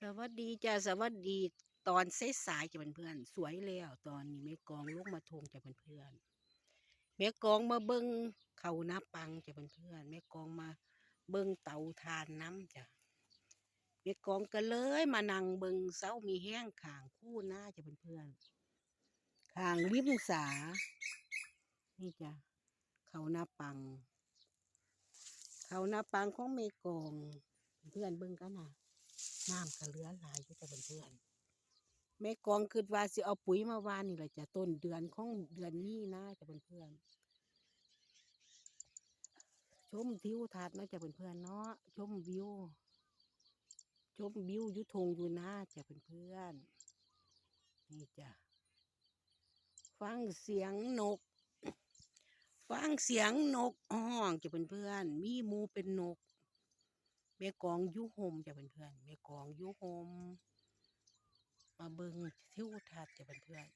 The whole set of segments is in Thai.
สวัสดีจ้าสวัสดีตอนเซสายจ้ะเพื่อนๆสวยแล้ว ตอนนี้แม่กองลงมาทงจ้ะเพื่อนๆแม่กองมาเบิ้งเขานาปังจ้ะเพื่อนๆแม่กองมาเบิ้งเตาทานน้ำจ้ะแม่กองก็เลยมานั่งเบิ้งเสามีแห้งข่างคู่หน้าจ้ะเพื่อนๆข่างวิมสานี่จ้ะเขานาปัง เขานาปังของแม่กอง เพื่อนเบิ้งกันนะ น้ำก็เหลือหลายอยู่แต่เพื่อนแม่กองคิดว่าสิเอาปุ๋ยมาวานนี่แหละจะต้นเดือนของเดือนนี้นะจะเพื่อนชมทิวทัศน์เนาะจะเพื่อนเนาะชมวิวชมวิวยุทงอยู่นะจะเพื่อนนี่จ้ะฟังเสียงนก ฟังเสียงนกห้องจะเพื่อนๆมีมูเป็นนก แม่กองยุโฮมจ้ะเพื่อนๆแม่กองยุโฮมมาเบิงทิวทัศน์จ้ะเพื่อน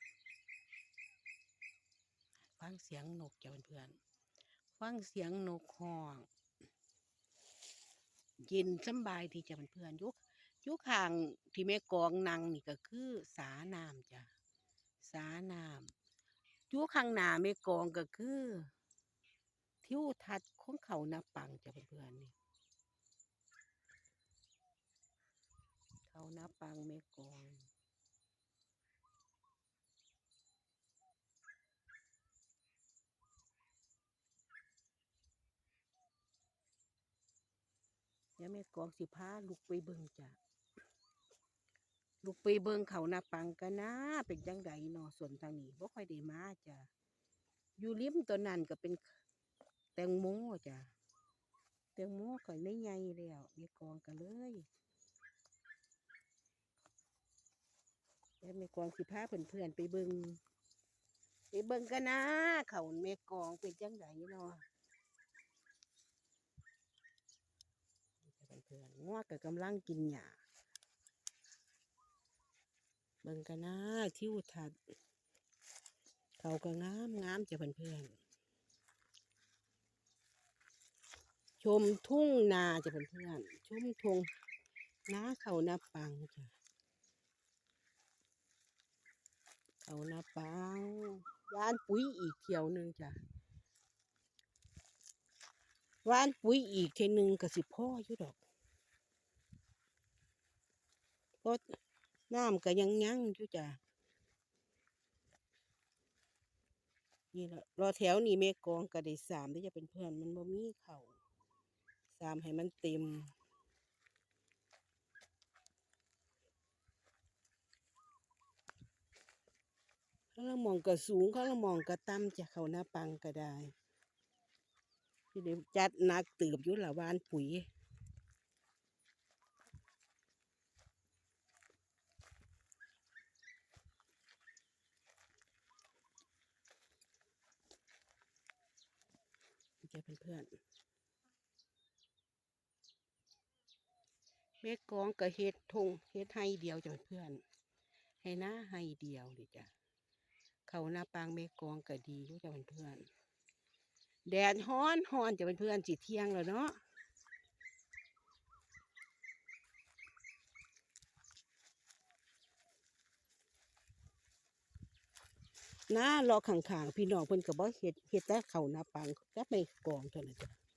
ๆฟังเสียงนกจ้ะเพื่อนๆฟังเสียงนกห้องเย็นสบายดีจ้ะเพื่อนๆอยุยุข้างที่แม่กองนั่งนี่ก็คือสาน้ำจ้ะสาน้ำยุข้างหน้าแม่กองก็คือ ทิวทัศน์ของเขานาปังจ้ะเพื่อนๆนี่ เขานับปังเมกองเดี๋ยวแม่กองสิพาลูกไปเบิ่งจ้ะลูกไปเบิ่งเขานาปังกันนะ เป็นจังไดเนาะส่วนทางนี้บ่ค่อยได้มาจ้ะอยู่ริมตัวนั้นก็เป็นแตงโมจ้ะแตงโมก็ไม่ใหญ่แล้วแม่กองก็เลย แล้วแม่กองสิพาเพื่อนๆไปเบิงไปเบิงกันนะเขาแม่กองเป็นจังไดเนาะเพื่อนๆงวกกับกำลังกินหญ้าเบิงกันนะทิวทัศน์เขาก็งามงามจ้ะเพื่อนๆชมทุ่งนาจ้ะเพื่อนๆชมทุ่งนาเขานาปังจ้ะ เอานาปังว่านปุ๋ยอีกเที่ยวหนึ่งจ้ะว่านปุ๋ยอีกเที่ยหนึ่งก็สิพ่ออยู่ดอกเพราะน้ำก็ยังยั่งอยู่จ้ะนี่แหละรอแถวนี้แม่กองก็ได้สามที่จะเป็นเพื่อนมันบ่มีเขาสามให้มันเต็ม ข้างละหมองก็สูงข้างละหมองก็ต่ำจะเขาหน้าปังก็ได้ที่ได้จัดนักตืบยู่ละวานปุ๋ยจะเป็นเพื่อนแม่กองกับเฮ็ดทงเฮ็ดให้เดียวจะเป็นเพื่อน ให้หน้าให้เดียวเลยจ้ะ เขาหน้าปางเมกองก็ดีอยู่จ้ะเพื่อนแดดฮ้อนฮ้อนจะเป็นเพื่อนจีเที่ยงแล้วเนาะหน้ารอข้างๆพี่น้องเพิ่นก็บ่เฮ็ดเฮ็ดแต่เขาหน้าปังก็ไม่กองเท่านั้นจ้ะ